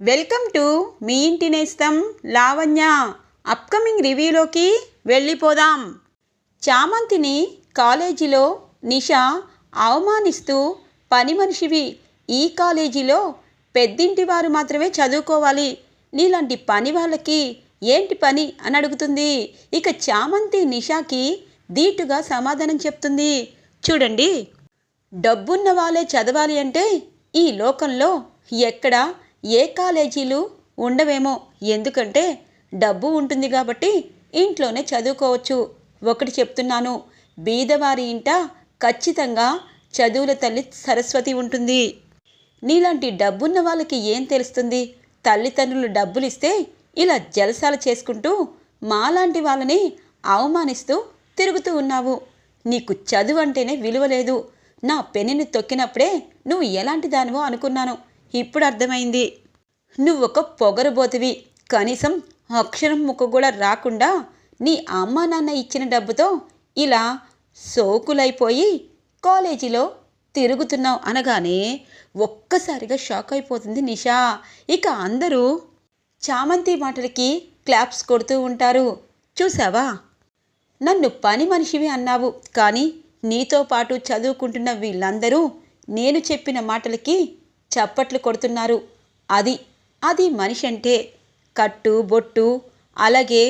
Welcome to me ఇంటి నేస్తం Lavanya. Upcoming రివ్యూలోకి వెళ్ళిపోదాం. చామంతిని కాలేజీలో నిష అవమానిస్తూ పని మనిషివి. ఈ కాలేజీలో పెద్దింటి వారు మాత్రమే చదువుకోవాలి. నీలాంటి పని వాళ్ళకి ఏంటి పని అని అడుగుతుంది. ఇక చామంతి నిషాకి ధీటుగా సమాధానం చెప్తుంది. చూడండి. డబ్బున్న వాళ్ళే చదవాలి అంటే ఈ లోకంలో ఎక్కడ ఏ కాలేజీలు ఉండవేమో. ఎందుకంటే డబ్బు ఉంటుంది కాబట్టి ఇంట్లోనే చదువుకోవచ్చు. ఒకటి చెప్తున్నాను బీదవారి ఇంట ఖచ్చితంగా చదువుల తల్లి సరస్వతి ఉంటుంది. నీలాంటి డబ్బున్న వాళ్ళకి ఏం తెలుస్తుంది? తల్లిదండ్రులు డబ్బులు ఇస్తే ఇలా జలసాలు చేసుకుంటూ మాలాంటి వాళ్ళని అవమానిస్తూ తిరుగుతూ ఉన్నావు. నీకు చదువు అంటేనే విలువ లేదు. నా పెన్నుని తొక్కినప్పుడే నువ్వు ఎలాంటి దానివో అనుకున్నాను. ఇప్పుడు అర్థమైంది. నువ్వొక పొగరుబోతువి. కనీసం అక్షరం ముక్క కూడా రాకుండా నీ అమ్మ నాన్న ఇచ్చిన డబ్బుతో ఇలా సోకులైపోయి కాలేజీలో తిరుగుతున్నావు అనగానే ఒక్కసారిగా షాక్ అయిపోతుంది నిషా. ఇక అందరూ చామంతి మాటలకి క్లాప్స్ కొడుతూ ఉంటారు. చూసావా నన్ను పని మనిషివి అన్నావు. కానీ నీతో పాటు చదువుకుంటున్న వీళ్ళందరూ నేను చెప్పిన మాటలకి చప్పట్లు కొడుతున్నారు. అది అది మనిషి అంటే కట్టు బొట్టు అలాగే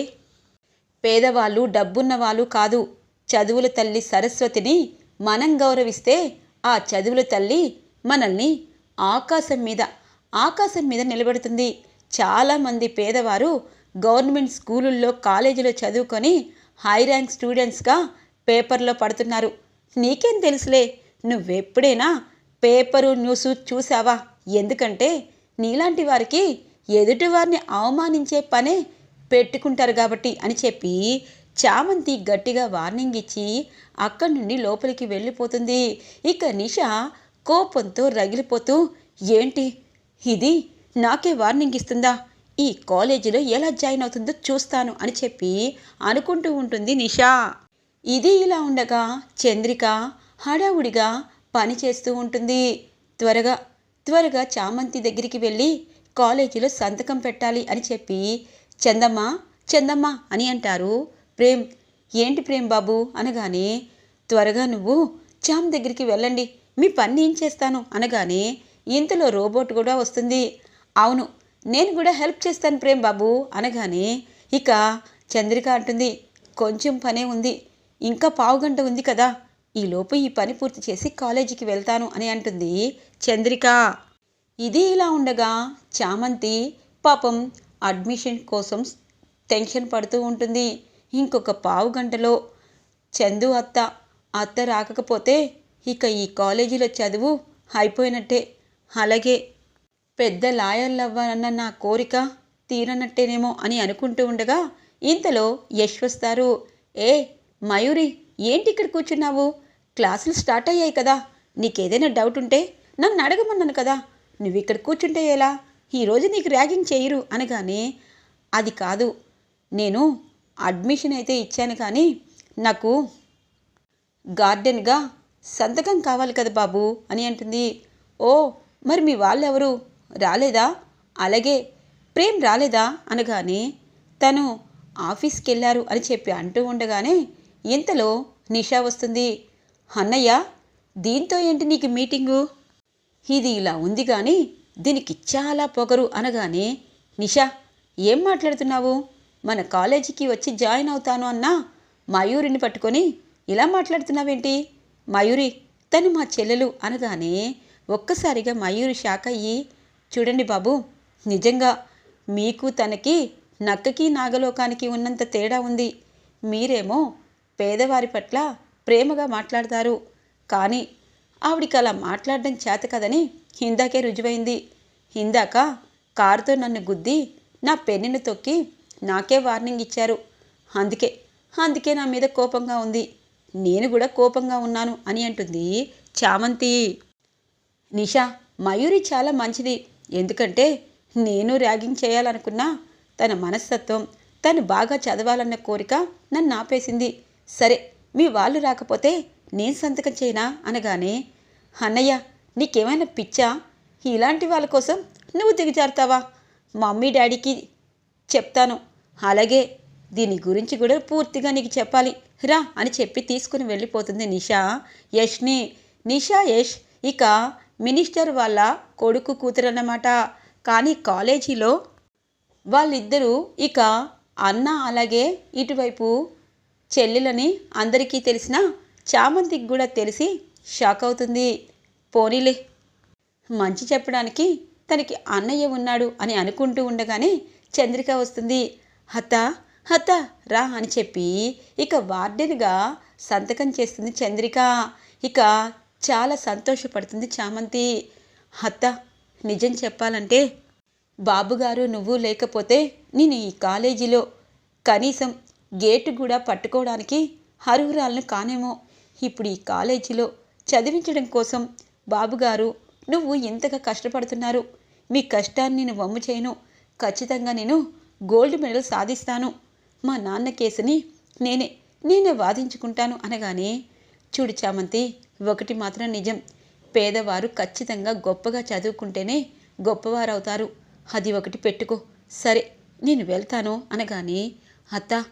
పేదవాళ్ళు డబ్బున్న వాళ్ళు కాదు. చదువుల తల్లి సరస్వతిని మనం గౌరవిస్తే ఆ చదువుల తల్లి మనల్ని ఆకాశం మీద ఆకాశం మీద నిలబెడుతుంది. చాలామంది పేదవారు గవర్నమెంట్ స్కూలుల్లో కాలేజీలో చదువుకొని హై ర్యాంక్ స్టూడెంట్స్గా పేపర్లో పడుతున్నారు. నీకేం తెలుసులే నువ్వెప్పుడైనా పేపరు న్యూస్ చూసావా ఎందుకంటే నీలాంటి వారికి ఎదుటివారిని అవమానించే పనే పెట్టుకుంటారు కాబట్టి అని చెప్పి చామంతి గట్టిగా వార్నింగ్ ఇచ్చి అక్కడి నుండి లోపలికి వెళ్ళిపోతుంది. ఇక నిష కోపంతో రగిలిపోతూ ఏంటి? ఇది నాకే వార్నింగ్ ఇస్తుందా? ఈ కాలేజీలో ఎలా జాయిన్ అవుతుందో చూస్తాను అని చెప్పి అనుకుంటూ ఉంటుంది నిషా. ఇది ఇలా ఉండగా చంద్రిక హడావుడిగా పని చేస్తూ ఉంటుంది. త్వరగా త్వరగా చామంతి దగ్గరికి వెళ్ళి కాలేజీలో సంతకం పెట్టాలి అని చెప్పి చందమ్మ చందమ్మ అని అంటారు. ప్రేమ్ ఏంటి ప్రేమ్ బాబు? అనగానే త్వరగా నువ్వు చామ్ దగ్గరికి వెళ్ళండి. మీ పని నేను చేస్తాను. అనగానే ఇంతలో రోబోట్ కూడా వస్తుంది. అవును నేను కూడా హెల్ప్ చేస్తాను ప్రేమ్ బాబు. అనగానే ఇక చంద్రిక అంటుంది కొంచెం పనే ఉంది. ఇంకా పావు గంట ఉంది కదా. ఈలోపు ఈ పని పూర్తి చేసి కాలేజీకి వెళ్తాను అని అంటుంది చంద్రిక. ఇది ఇలా ఉండగా చామంతి పాపం అడ్మిషన్ కోసం టెన్షన్ పడుతూ ఉంటుంది. ఇంకొక పావు గంటలో చందు అత్త అత్త రాకపోతే ఇక ఈ కాలేజీలో చదువు అయిపోయినట్టే. అలాగే పెద్ద లాయర్లు అవ్వాలన్న నా కోరిక తీరనట్టేనేమో అని అనుకుంటూ ఉండగా ఇంతలో యశ్ వస్తారు ఏ మయూరి ఏంటి ఇక్కడ కూర్చున్నావు? క్లాసులు స్టార్ట్ అయ్యాయి కదా. నీకేదైనా డౌట్ ఉంటే నన్ను అడగమన్నాను కదా. నువ్వు ఇక్కడ కూర్చుంటే ఎలా? ఈరోజు నీకు ర్యాగింగ్ చేయరు అనగానే అది కాదు. నేను అడ్మిషన్ అయితే ఇచ్చాను కానీ నాకు గార్డెన్గా సంతకం కావాలి కదా బాబు అని అంటుంది. ఓ మరి మీ వాళ్ళెవరు? రాలేదా? అలాగే ప్రేమ్ రాలేదా? అనగానే తను ఆఫీస్కి వెళ్ళారు అని చెప్పి అంటూ ఉండగానే ఇంతలో నిషా వస్తుంది. అన్నయ్య దీంతో ఏంటి నీకు మీటింగు? ఇది ఇలా ఉంది కానీ దీనికి చాలా పొగరు అనగానే నిషా ఏం మాట్లాడుతున్నావు? మన కాలేజీకి వచ్చి జాయిన్ అవుతాను అన్నా మయూరిని పట్టుకొని ఇలా మాట్లాడుతున్నావేంటి? మయూరి తను మా చెల్లెలు అనగానే ఒక్కసారిగా మయూరి షాక్ అయ్యి చూడండి బాబు నిజంగా మీకు తనకి నక్కకి నాగలోకానికి ఉన్నంత తేడా ఉంది. మీరేమో పేదవారి పట్ల ప్రేమగా మాట్లాడతారు. కానీ ఆవిడికి అలా మాట్లాడడం చేత కదని ఇందాకే రుజువైంది. ఇందాక కారుతో నన్ను గుద్ది నా పెన్నుని తొక్కి నాకే వార్నింగ్ ఇచ్చారు. అందుకే అందుకే నా మీద కోపంగా ఉంది. నేను కూడా కోపంగా ఉన్నాను అని అంటుంది చామంతి. నిషా మయూరి చాలా మంచిది. ఎందుకంటే నేను ర్యాగింగ్ చేయాలనుకున్నా తన మనస్తత్వం తను బాగా చదవాలన్న కోరిక నన్ను ఆపేసింది. సరే మీ వాళ్ళు రాకపోతే నేను సంతకం చేయనా? అనగానే అన్నయ్య నీకేమైనా పిచ్చా? ఇలాంటి వాళ్ళ కోసం నువ్వు దిగజారుతావా? మమ్మీ డాడీకి చెప్తాను. అలాగే దీని గురించి కూడా పూర్తిగా నీకు చెప్పాలి. రా అని చెప్పి తీసుకుని వెళ్ళిపోతుంది నిషా. యష్ని నిషా యష్ ఇక మినిస్టర్ వాళ్ళ కొడుకు కూతురు అన్నమాట కానీ కాలేజీలో వాళ్ళిద్దరూ ఇక అన్న అలాగే ఇటువైపు చెల్లెలని అందరికీ తెలిసిన చామంతికి కూడా తెలిసి షాక్ అవుతుంది. పోనీలే. మంచి చెప్పడానికి తనకి అన్నయ్య ఉన్నాడు అని అనుకుంటూ ఉండగానే చంద్రిక వస్తుంది. హత హత రా అని చెప్పి ఇక వార్డెన్గా సంతకం చేస్తుంది చంద్రిక. ఇక చాలా సంతోషపడుతుంది చామంతి. హత్త నిజం చెప్పాలంటే బాబుగారు నువ్వు లేకపోతే నేను ఈ కాలేజీలో కనీసం గేటు కూడా పట్టుకోవడానికి అర్హురాలను కానేమో. ఇప్పుడు ఈ కాలేజీలో చదివించడం కోసం బాబుగారు నువ్వు ఇంతగా కష్టపడుతున్నారు. మీ కష్టాన్ని నేను వమ్ము చేయను. ఖచ్చితంగా నేను గోల్డ్ మెడల్ సాధిస్తాను. మా నాన్న కేసుని నేనే నేనే వాదించుకుంటాను అనగానే చూడు చామంతి ఒకటి మాత్రం నిజం. పేదవారు ఖచ్చితంగా గొప్పగా చదువుకుంటేనే గొప్పవారవుతారు. అది ఒకటి పెట్టుకో. సరే నేను వెళ్తాను అనగానే అత్త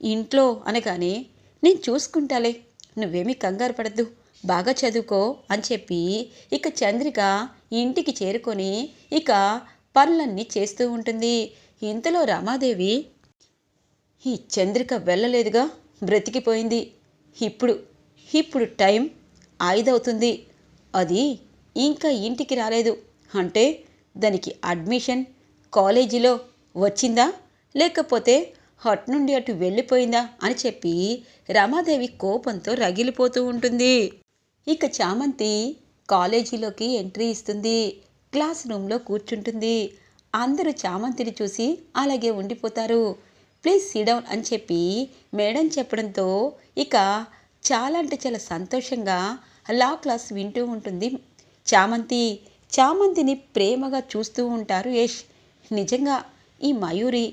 ఇంట్లో అనగానే నేను చూసుకుంటాలే నువ్వేమీ కంగారు పడద్దు బాగా చదువుకో అని చెప్పి ఇక చంద్రిక ఇంటికి చేరుకొని ఇక పనులన్నీ చేస్తూ ఉంటుంది. ఇంతలో రమాదేవి ఈ చంద్రిక వెళ్ళలేదుగా బ్రతికిపోయింది. ఇప్పుడు ఇప్పుడు టైం ఐదవుతుంది. అది ఇంకా ఇంటికి రాలేదు. అంటే దానికి అడ్మిషన్ కాలేజీలో వచ్చిందా లేకపోతే హట్ నుండి అటు వెళ్ళిపోయిందా అని చెప్పి రమాదేవి కోపంతో రగిలిపోతూ ఉంటుంది. ఇక చామంతి కాలేజీలోకి ఎంట్రీ ఇస్తుంది. క్లాస్ రూమ్లో కూర్చుంటుంది. అందరూ చామంతిని చూసి అలాగే ఉండిపోతారు. ప్లీజ్ సిడౌన్ అని చెప్పి మేడం చెప్పడంతో ఇక చాలా అంటే చాలా సంతోషంగా లా క్లాస్ వింటూ ఉంటుంది చామంతి. చామంతిని ప్రేమగా చూస్తూ ఉంటారు యష్. నిజంగా ఈ మయూరి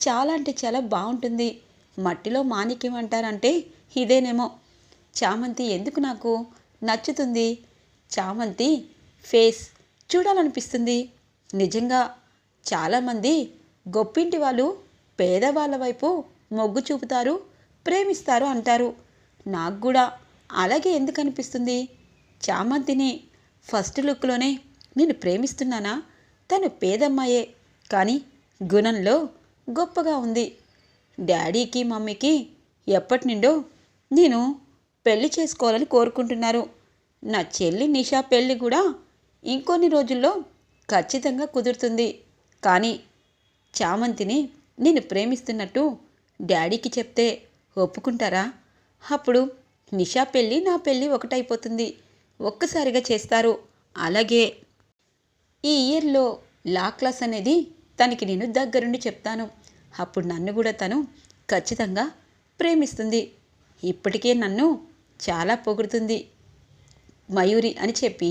చాలా అంటే చాలా బాగుంటుంది. మట్టిలో మాణిక్యం అంటారంటే ఇదేనేమో. చామంతి ఎందుకు నాకు? నచ్చుతుంది. చామంతి ఫేస్ చూడాలనిపిస్తుంది. నిజంగా చాలామంది గొప్పింటి వాళ్ళు పేదవాళ్ళ వైపు మొగ్గు చూపుతారు ప్రేమిస్తారు అంటారు. నాకు కూడా అలాగే ఎందుకు అనిపిస్తుంది? చామంతిని ఫస్ట్ లుక్లోనే నేను ప్రేమిస్తున్నానా? తను పేదమ్మాయే. కానీ గుణంలో గొప్పగా ఉంది. డాడీకి మమ్మీకి ఎప్పటి నుండో నేను పెళ్ళి చేసుకోవాలని కోరుకుంటున్నారు. నా చెల్లి నిషా పెళ్ళి కూడా ఇంకొన్ని రోజుల్లో ఖచ్చితంగా కుదురుతుంది. కానీ చామంతిని నేను ప్రేమిస్తున్నట్టు డాడీకి చెప్తే ఒప్పుకుంటారా? అప్పుడు నిషా పెళ్ళి నా పెళ్ళి ఒకటైపోతుంది. ఒక్కసారిగా చేస్తారు. అలాగే ఈ ఇయర్లో లా క్లాస్ అనేది తనకి నేను దగ్గరుండి చెప్తాను. అప్పుడు నన్ను కూడా తను ఖచ్చితంగా ప్రేమిస్తుంది. ఇప్పటికే నన్ను చాలా పొగుడుతుంది. మయూరి అని చెప్పి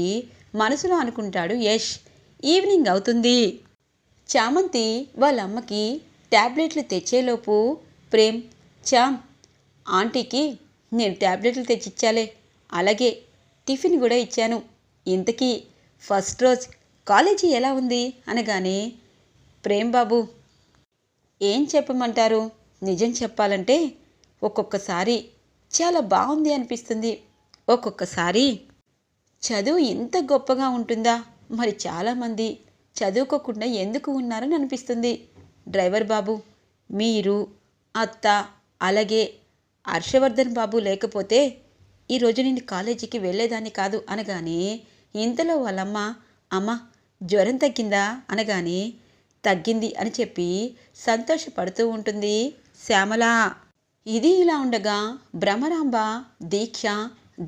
మనసులో అనుకుంటాడు యష్. ఈవినింగ్ అవుతుంది. చామంతి వాళ్ళ అమ్మకి ట్యాబ్లెట్లు తెచ్చేలోపు ప్రేమ్ చామ్ ఆంటీకి నేను ట్యాబ్లెట్లు తెచ్చిచ్చాలే. అలాగే టిఫిన్ కూడా ఇచ్చాను. ఇంతకీ ఫస్ట్ రోజు కాలేజీ ఎలా ఉంది? అనగానే ప్రేమ్ బాబు ఏం చెప్పమంటారు? నిజం చెప్పాలంటే ఒక్కొక్కసారి చాలా బాగుంది అనిపిస్తుంది. ఒక్కొక్కసారి చదువు ఇంత గొప్పగా ఉంటుందా? మరి చాలామంది చదువుకోకుండా ఎందుకు ఉన్నారని అనిపిస్తుంది. డ్రైవర్ బాబు మీరు అత్త అలాగే హర్షవర్ధన్ బాబు లేకపోతే ఈరోజు నేను కాలేజీకి వెళ్ళేదాన్ని కాదు అనగానే ఇంతలో వాళ్ళమ్మ అమ్మ జ్వరం తగ్గిందా? అనగానే తగ్గింది అని చెప్పి సంతోషపడుతూ ఉంటుంది శ్యామల. ఇది ఇలా ఉండగా భ్రమరాంబ దీక్ష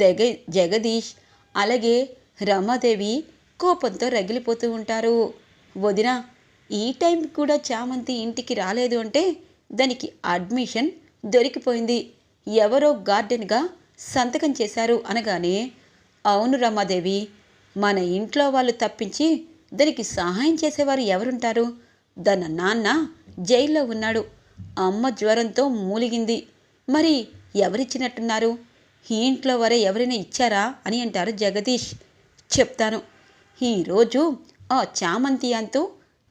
దగ జగదీష్ అలాగే రమాదేవి కోపంతో రగిలిపోతూ ఉంటారు. వదిన ఈ టైం కూడా చామంతి ఇంటికి రాలేదు అంటే దానికి అడ్మిషన్ దొరికిపోయింది. ఎవరో గార్డెన్గా సంతకం చేశారు అనగానే అవును రమాదేవి మన ఇంట్లో వాళ్ళు తప్పించి దానికి సహాయం చేసేవారు ఎవరుంటారు? దాన నాన్న జైల్లో ఉన్నాడు. అమ్మ జ్వరంతో మూలిగింది. మరి ఎవరిచ్చినట్టున్నారు? ఈ ఇంట్లో వారే ఎవరైనా ఇచ్చారా అని అంటారు జగదీష్. చెప్తాను. ఈరోజు ఆ చామంతి అంతూ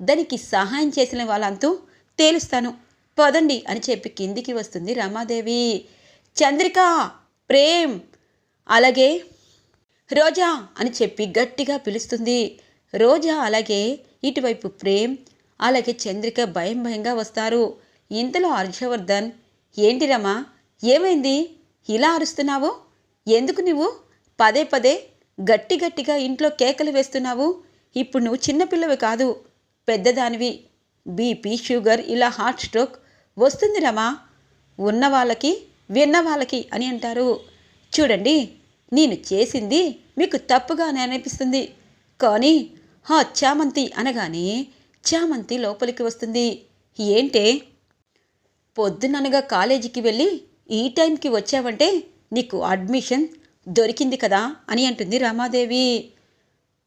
దానికి సహాయం చేసిన వాళ్ళంతూ తేలుస్తాను. పదండి అని చెప్పి కిందికి వస్తుంది రమాదేవి. చంద్రిక! ప్రేమ్! అలాగే రోజా అని చెప్పి గట్టిగా పిలుస్తుంది. రోజా అలాగే ఇటువైపు ప్రేమ్ అలాగే చంద్రిక భయం భయంగా వస్తారు. ఇంతలో హర్షవర్ధన్ ఏంటి రమా ఏమైంది? ఇలా అరుస్తున్నావు? ఎందుకు నువ్వు? పదే పదే గట్టి గట్టిగా ఇంట్లో కేకలు వేస్తున్నావు. ఇప్పుడు నువ్వు చిన్నపిల్లవి కాదు పెద్దదానివి. బీపీ షుగర్ ఇలా హార్ట్ స్ట్రోక్ వస్తుంది రమా. ఉన్న వాళ్ళకి విన్న వాళ్ళకి అని అంటారు. చూడండి నేను చేసింది మీకు తప్పుగానే అనిపిస్తుంది. కానీ హా చామంతి అనగానే చామంతి లోపలికి వస్తుంది. ఏంటే? పొద్దుననగా కాలేజీకి వెళ్ళి ఈ టైంకి వచ్చావంటే నీకు అడ్మిషన్ దొరికింది కదా అని అంటుంది రామాదేవి.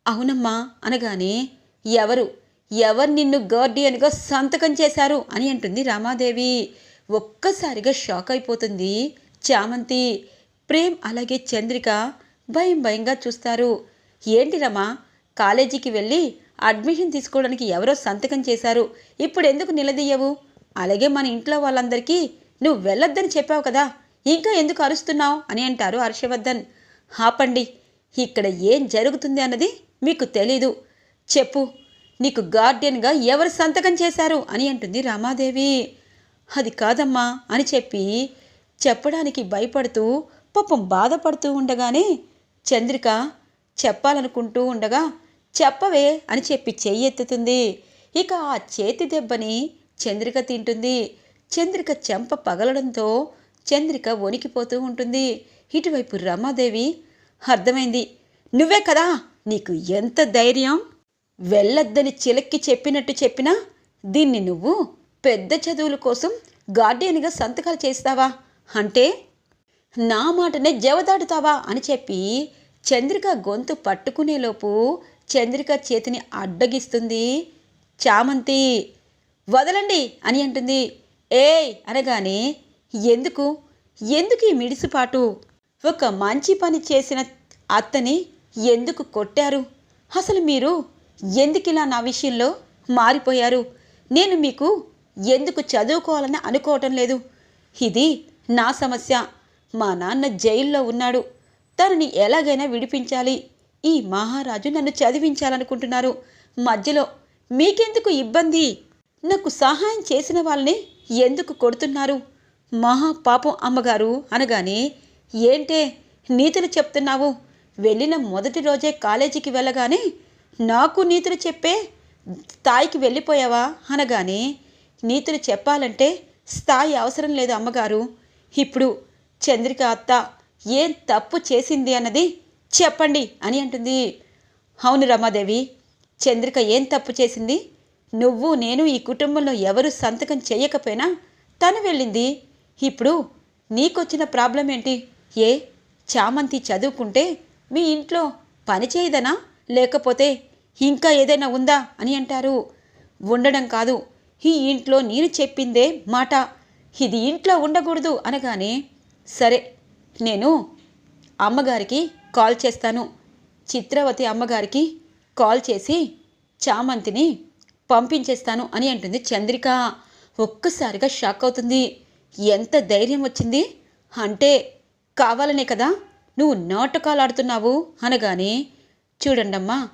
అవునమ్మా అనగానే ఎవరు? ఎవరు నిన్ను గార్డియన్గా సంతకం చేశారు అని అంటుంది రామాదేవి. ఒక్కసారిగా షాక్ అయిపోతుంది చామంతి. ప్రేమ్ అలాగే చంద్రిక భయం భయంగా చూస్తారు. ఏంటి రమా? కాలేజీకి వెళ్ళి అడ్మిషన్ తీసుకోవడానికి ఎవరో సంతకం చేశారు. ఇప్పుడు ఎందుకు నిలదీయవు? అలాగే మన ఇంట్లో వాళ్ళందరికీ నువ్వు వెళ్ళొద్దని చెప్పావు కదా. ఇంకా ఎందుకు అరుస్తున్నావు? అని అంటారు హర్షవర్ధన్. ఆపండి. ఇక్కడ ఏం జరుగుతుంది అన్నది మీకు తెలీదు. చెప్పు. నీకు గార్డియన్గా ఎవరు సంతకం చేశారు? అని అంటుంది రామాదేవి. అది కాదమ్మా అని చెప్పి చెప్పడానికి భయపడుతూ పాపం బాధపడుతూ ఉండగానే చంద్రిక చెప్పాలనుకుంటూ ఉండగా చెప్పవే అని చెప్పి చెయ్యి ఎత్తుతుంది. ఇక ఆ చేతి దెబ్బని చంద్రిక తింటుంది. చంద్రిక చెంప పగలడంతో చంద్రిక వణికిపోతూ ఉంటుంది. ఇటువైపు రమాదేవి అర్థమైంది. నువ్వే కదా నీకు ఎంత ధైర్యం? వెళ్ళొద్దని చిలక్కి చెప్పినట్టు చెప్పినా దీన్ని నువ్వు పెద్ద చదువుల కోసం గార్డియన్గా సంతకాలు చేస్తావా? అంటే నా మాటనే జవదాడుతావా అని చెప్పి చంద్రిక గొంతు పట్టుకునేలోపు చంద్రిక చేతిని అడ్డగిస్తుంది. చామంతి వదలండి అని అంటుంది. ఏయ్ అనగానే ఎందుకు? ఎందుకు ఈ మిడిసిపాటు? ఒక మంచి పని చేసిన అత్తని ఎందుకు కొట్టారు? అసలు మీరు ఎందుకిలా నా విషయంలో మారిపోయారు? నేను మీకు ఎందుకు చదువుకోవాలని అనుకోవటం లేదు. ఇది నా సమస్య. మా నాన్న జైల్లో ఉన్నాడు. తనని ఎలాగైనా విడిపించాలి. ఈ మహారాజు నన్ను చదివించాలనుకుంటున్నారు. మధ్యలో మీకెందుకు ఇబ్బంది? నాకు సహాయం చేసిన వాళ్ళని ఎందుకు కొడుతున్నారు? మహా పాపం అమ్మగారు అనగానే ఏంటే నీతులు చెప్తున్నావు? వెళ్ళిన మొదటి రోజే కాలేజీకి వెళ్ళగానే నాకు నీతులు చెప్పే స్థాయికి వెళ్ళిపోయావా? అనగానే నీతులు చెప్పాలంటే స్థాయి అవసరం లేదు అమ్మగారు. ఇప్పుడు చంద్రిక అత్త ఏం తప్పు చేసింది అన్నది చెప్పండి అని అంటుంది. అవును రమాదేవి చంద్రిక ఏం తప్పు చేసింది? నువ్వు నేను ఈ కుటుంబంలో ఎవరు సంతకం చేయకపోయినా తను వెళ్ళింది. ఇప్పుడు నీకొచ్చిన ప్రాబ్లం ఏంటి? ఏ చామంతి చదువుకుంటే మీ ఇంట్లో పని చేయదనా? లేకపోతే ఇంకా ఏదైనా ఉందా? అని అంటారు. ఉండడం కాదు ఈ ఇంట్లో నేను చెప్పిందే మాట. ఇది ఇంట్లో ఉండకూడదు అనగానే సరే నేను అమ్మగారికి కాల్ చేస్తాను. చిత్రవతి అమ్మగారికి కాల్ చేసి చామంతిని పంపించేస్తాను అని అంటుంది చంద్రిక. ఒక్కసారిగా షాక్ అవుతుంది. ఎంత ధైర్యం వచ్చింది? అంటే కావాలనే కదా? నువ్వు నాటకాలు ఆడుతున్నావు అనగానే చూడండమ్మా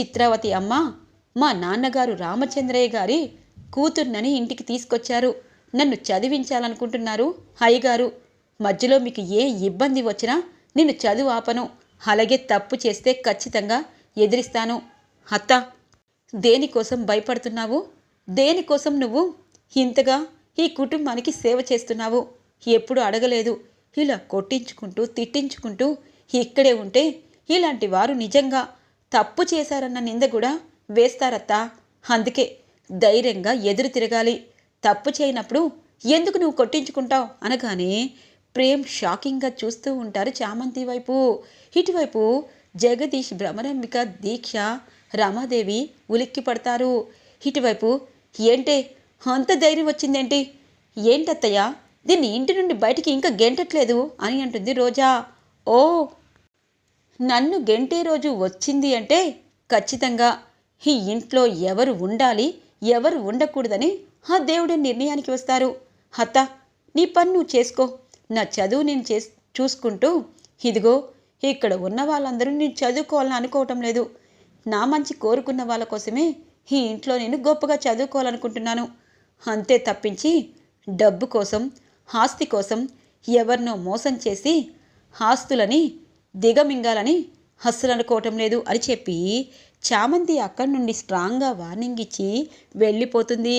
చిత్రావతి అమ్మ మా నాన్నగారు రామచంద్రయ్య గారి కూతుర్నని ఇంటికి తీసుకొచ్చారు. నన్ను చదివించాలనుకుంటున్నారు. అయ్యగారు మధ్యలో మీకు ఏ ఇబ్బంది వచ్చినా నేను చదువు ఆపను. అలాగే తప్పు చేస్తే ఖచ్చితంగా ఎదిరిస్తాను. అత్త దేనికోసం భయపడుతున్నావు? దేనికోసం నువ్వు ఇంతగా ఈ కుటుంబానికి సేవ చేస్తున్నావు? ఎప్పుడు అడగలేదు. ఇలా కొట్టించుకుంటూ తిట్టించుకుంటూ ఇక్కడే ఉంటే ఇలాంటి వారు నిజంగా తప్పు చేశారన్న నింద కూడా వేస్తారత్తా. అందుకే ధైర్యంగా ఎదురు తిరగాలి. తప్పు చేయనప్పుడు ఎందుకు నువ్వు కొట్టించుకుంటావు? అనగానే ప్రేమ్ షాకింగ్గా చూస్తూ ఉంటారు చామంతి వైపు. ఇటువైపు జగదీష్ భ్రమరంబిక దీక్ష రమాదేవి ఉలిక్కి పడతారు. ఇటువైపు ఏంటే అంత ధైర్యం వచ్చిందేంటి? ఏంటత్తయ్య దీన్ని ఇంటి నుండి బయటికి ఇంకా గెంటట్లేదు అని అంటుంది రోజా. ఓ నన్ను గెంటే రోజు వచ్చింది అంటే ఖచ్చితంగా. ఈ ఇంట్లో ఎవరు ఉండాలి ఎవరు ఉండకూడదని ఆ దేవుడి నిర్ణయానికి వస్తారు. అత్త నీ పన్ను నువ్వు చేసుకో. నా చదువు నేను చేస్ చూసుకుంటూ ఇదిగో ఇక్కడ ఉన్న వాళ్ళందరూ నేను చదువుకోవాలని అనుకోవటం లేదు. నా మంచి కోరుకున్న వాళ్ళ కోసమే ఈ ఇంట్లో నేను గొప్పగా చదువుకోవాలనుకుంటున్నాను. అంతే తప్పించి డబ్బు కోసం ఆస్తి కోసం ఎవరినో మోసం చేసి ఆస్తులని దిగమింగాలని అస్సలు అనుకోవటం లేదు అని చెప్పి చామంతి అక్కడి నుండి స్ట్రాంగ్గా వార్నింగ్ ఇచ్చి వెళ్ళిపోతుంది.